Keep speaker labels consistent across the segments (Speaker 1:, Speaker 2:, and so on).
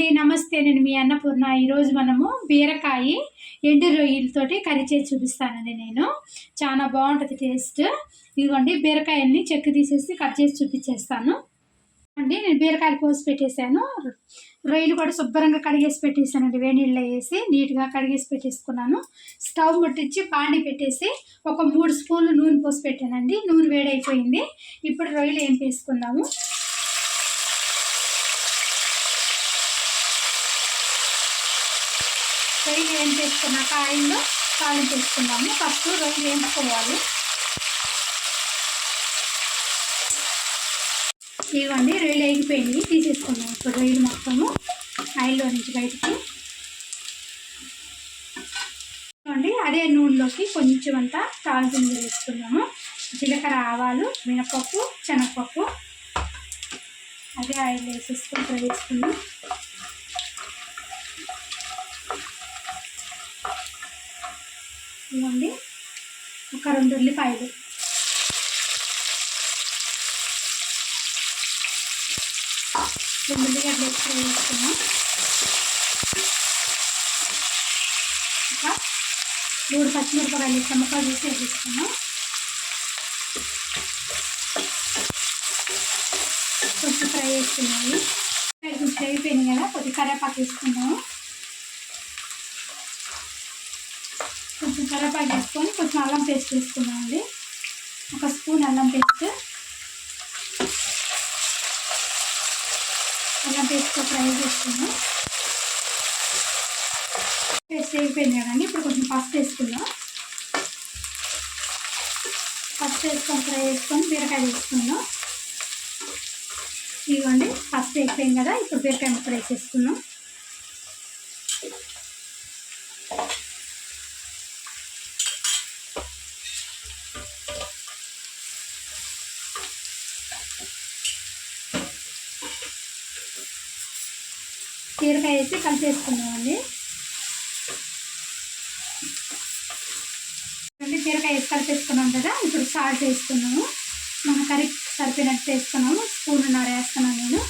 Speaker 1: అండి నమస్తే. నేను మీ అన్నపూర్ణ. ఈరోజు మనము బీరకాయ ఎండు రొయ్యలతోటి కర్రీ చేసి చూపిస్తానండి నేను. చాలా బాగుంటుంది టేస్ట్. ఇదిగోండి బీరకాయల్ని చెక్కు తీసేసి కట్ చేసి చూపించేస్తాను. అండి నేను బీరకాయలు కోసి పెట్టేశాను. రొయ్యలు కూడా శుభ్రంగా కడిగేసి పెట్టేశానండి. వేడి నీళ్ళు వేసి నీట్గా కడిగేసి పెట్టేసుకున్నాను. స్టవ్ ముట్టించి పాండి పెట్టేసి ఒక మూడు స్పూన్లు నూనె పోసి పెట్టానండి. నూనె వేడైపోయింది. ఇప్పుడు రొయ్యలు ఏం వేసుకుందాము? రొయ్యలు ఏం చేసుకున్నాక ఆయిల్లో కాలం చేసుకున్నాము ఫస్ట్ రొయ్యలు వేయించుకోవాలి. ఇవ్వండి రొయ్యలు వేగిపోయింది తీసేసుకున్నాం ఇప్పుడు రొయ్యలు మొత్తము ఆయిల్లో నుంచి బయటికి. ఇవ్వండి అదే నూనెలోకి కొంచెం అంతా తాల్చింది వేసుకున్నాము జీలకర్ర ఆవాలు మినపప్పు శనగపప్పు. అదే ఆయిల్ వేసేసుకొని వేసుకున్నాం ఇవ్వండి ఒక రెండు ఉల్లిపాయలు. రెండు ఉల్లిగడ్డలు ఎక్కువ వేసుకున్నాం ఒక మూడు పచ్చిమిరపకాయలు చెమ్మకాయలు వేసి వేసుకున్నాం కొంచెం ఫ్రై చేసుకున్నాము కొంచెం అయిపోయింది కదా కొద్దిగా కరేపాకు వేసుకున్నాము కరేపాకు తీసుకొని కొంచెం అల్లం పేస్ట్ వేసుకున్నామండి ఒక స్పూన్ అల్లం పేస్ట్. అల్లం పేస్ట్ ఫ్రై చేసుకున్నాం. పేస్ట్ అయిపోయింది కదండి ఇప్పుడు కొంచెం పసుపు వేసుకుందాం. పసుపు వేసుకొని ఫ్రై చేసుకొని బీరకాయ వేసుకుందాం ఇవ్వండి పసుపు అయిపోయింది కదా ఇప్పుడు బీరకాయ ముక్కలు వేసేసుకున్నాం బీరకాయ వేసి కలిపేసుకున్నామండి రెండు బీరకాయ వేసి కలిపేసుకున్నాం కదా ఇప్పుడు సాల్ట్ వేసుకున్నాము. మన కర్రీ సరిపోయినట్టు వేసుకున్నాము. స్పూన్నర వేస్తున్నాను నేను.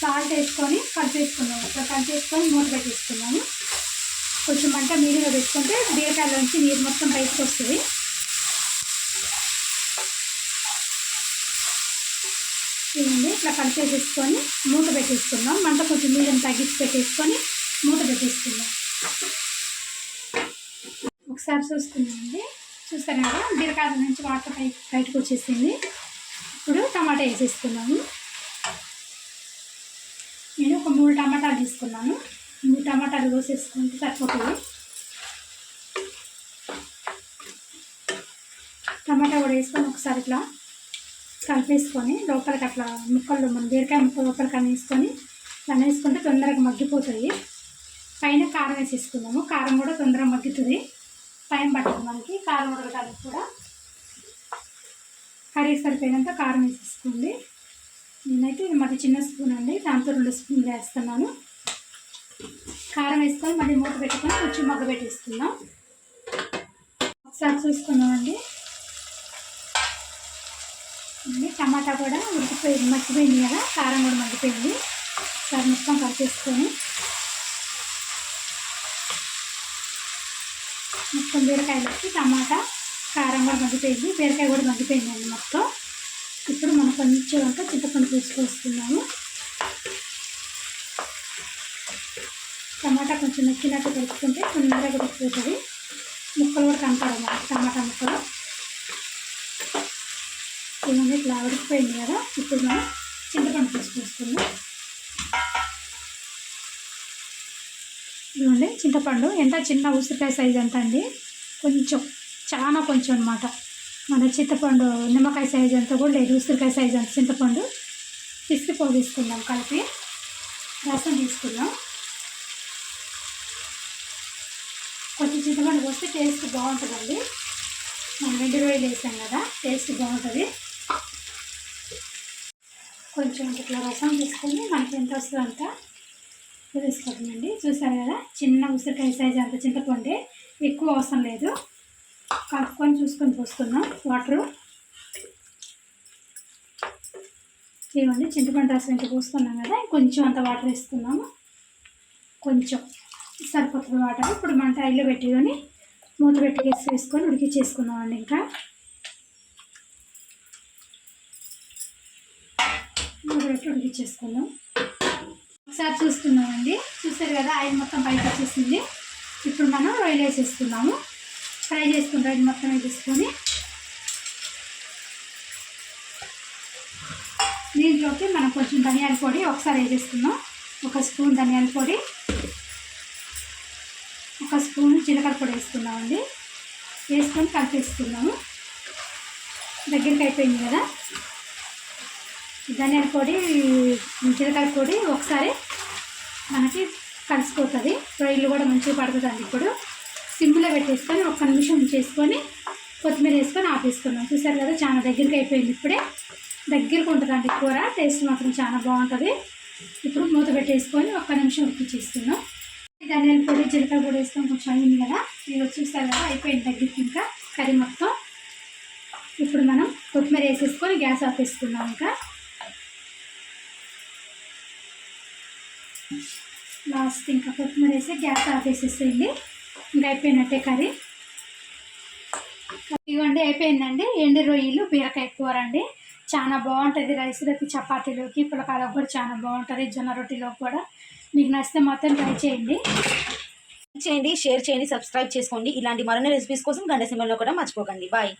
Speaker 1: సాల్ట్ వేసుకొని కలిపేసుకున్నాము. ఇట్లా కలిపేసుకొని మూట పెట్టేసుకున్నాము. కొంచెం మంట మీడియంగా పెట్టుకుంటే బీరకాయలోంచి నీరు మొత్తం బయటకు వస్తుంది. ఇవ్వండి ఇట్లా కలిపేసేసుకొని మూత పెట్టేసుకుందాం. మంట కొంచెం నీళ్ళని తగ్గించి పెట్టేసుకొని మూత పెట్టేసుకుందాం. ఒకసారి చూసుకుందామండి. చూస్తాను కదా బీరకాయ నుంచి వాటర్ పై బయటకు వచ్చేసింది. ఇప్పుడు టమాటా వేసేసుకున్నాము. నేను ఒక మూడు టమాటాలు తీసుకున్నాను. మూడు టమాటాలు కోసేసుకుంటే సరిపోతుంది. టమాటా కూడా వేసుకొని ఒకసారి ఇట్లా కలిపేసుకొని లోపలికి అట్లా ముక్కలు మన బీరకాయ ముక్క లోపలికి అనేసుకొని వేసుకొని దాన్ని వేసుకుంటే తొందరగా మగ్గిపోతాయి. పైన కారం వేసేసుకున్నాము కారం కూడా తొందరగా మగ్గుతుంది. టైం పడుతుంది మనకి. కారం ఉడకడానికి కూడా. కర్రీ సరిపోయినంత కారం వేసేసుకోండి. నేనైతే ఇది మళ్ళీ చిన్న స్పూన్ అండి. దాంతో రెండు స్పూన్లు వేస్తున్నాను. కారం వేసుకొని మళ్ళీ మూత పెట్టుకొని కొంచెం మగ్గ పెట్టేస్తున్నాం ఒకసారి చూసుకున్నామండి టమాటా కూడా ఉడికిపోయింది మర్చిపోయింది కదా కారం కూడా మగ్గిపోయింది. సార్ మొత్తం కలిపేసుకొని మొత్తం బీరకాయలకి టమాటా కారం కూడా మగ్గిపోయింది బీరకాయ కూడా మగ్గిపోయిందండి మొత్తం. ఇప్పుడు మనం కొంచెం అంతా చింతపండు తీసుకొస్తున్నాము టమాటా కొంచెం నచ్చినట్టు కలుపుకుంటే తొందరగా ఉడికిపోతుంది. ముక్కలు కూడా కనపడము టమాటా ముక్కలు. ఇవన్నీ ఇట్లా ఉడికిపోయింది కదా ఇప్పుడు మనం చింతపండు తీసుకొస్తున్నాం ఇదిగోండి చింతపండు. ఎంత చిన్న ఉసిరికాయ సైజ్ ఎంత అండి? కొంచెం చాలా కొంచెం అనమాట మన చింతపండు నిమ్మకాయ సైజ్ అంతా కూడా లేదు ఉసిరికాయ సైజ్ అంత చింతపండు. పిసిరిపో తీసుకుందాం కలిపి. రసం తీసుకుందాం. కొంచెం చింతపండు వస్తే టేస్ట్ బాగుంటుందండి. మనం వెండి రోజులు వేసాం కదా టేస్ట్ బాగుంటుంది. కొంచెం ఇట్లా రసం తీసుకొని మనకి ఎంత వస్తుందో అంత తీసుకోవద్దండి చూసారు కదా? చిన్న ఉసిరికాయ సైజ్ అంత చింతపండు. ఎక్కువ అవసరం లేదు. కలుపుకొని చూసుకొని పోస్తున్నాం వాటరు. ఇవ్వండి. చింతపండు రసం ఇంకా పోసుకున్నాం కదా? కొంచెం అంత వాటర్ వేసుకున్నాము కొంచెం సరిపోతుంది వాటర్. ఇప్పుడు మన టైల్లో పెట్టుకొని మూత పెట్టి వేసుకొని ఉడికిచ్చేసుకుందామండి ఇంకా. కూడా పెట్టి ఉడికిచ్చేసుకుందాం ఒకసారి చూస్తున్నామండి. చూసారు కదా ఆయిల్ మొత్తం పైకి వచ్చేసింది. ఇప్పుడు మనం రొయ్యలు వేసేసుకున్నాము ఫ్రై చేసుకుని రొయ్యలు మొత్తం వేసేసుకొని దీంట్లోకి మనం కొంచెం ధనియాల పొడి ఒకసారి వేసేసుకుందాం. ఒక స్పూన్ ధనియాల పొడి ఒక స్పూన్ జీలకర్ర పొడి వేసుకున్నామండి వేసుకొని కలిపేసుకున్నాము దగ్గరికి అయిపోయింది కదా? ధనియాల పొడి జీలకర్ర పొడి ఒకసారి మనకి కలిసిపోతుంది. ఫ్రైలు కూడా మంచిగా పడుతుందండి ఇప్పుడు. సింపుల్గా పెట్టేసుకొని ఒక్క నిమిషం చేసుకొని కొత్తిమీర వేసుకొని ఆపేసుకున్నాం చూసారు కదా చాలా దగ్గరికి అయిపోయింది ఇప్పుడే. దగ్గరకు ఉంటుందండి కూర. టేస్ట్ మాత్రం చాలా బాగుంటుంది. ఇప్పుడు మూత పెట్టేసుకొని ఒక్క నిమిషం ఉడికిచ్చేస్తున్నాం ధనియాల పొడి జీలకర్ర పొడి వేసుకొని కొంచెం అయింది కదా. మీరు వచ్చేసారు కదా అయిపోయింది దగ్గరికి ఇంకా కర్రీ మొత్తం. ఇప్పుడు మనం కొత్తిమీర వేసేసుకొని గ్యాస్ ఆపేసుకున్నాం ఇంకా. లాస్ట్ ఇంకా కొత్తిమీర వేసి గ్యాస్ ఆపేసేసేయండి ఇంకా అయిపోయినట్టే కర్రీ. ఇవ్వండి అయిపోయిందండి. ఎండు రొయ్యలు బీరకాయ కూర అండి. చాలా బాగుంటుంది రైస్లోకి చపాతీలోకి పులకాలకు కూడా చాలా బాగుంటుంది జొన్న రొట్టెలో కూడా. మీకు నచ్చితే మొత్తం ట్రై చేయండి.
Speaker 2: చేయండి షేర్ చేయండి సబ్స్క్రైబ్ చేసుకోండి. ఇలాంటి మరిన్ని రెసిపీస్ కోసం గంట సింబల్లో కూడా మర్చిపోకండి. బాయ్.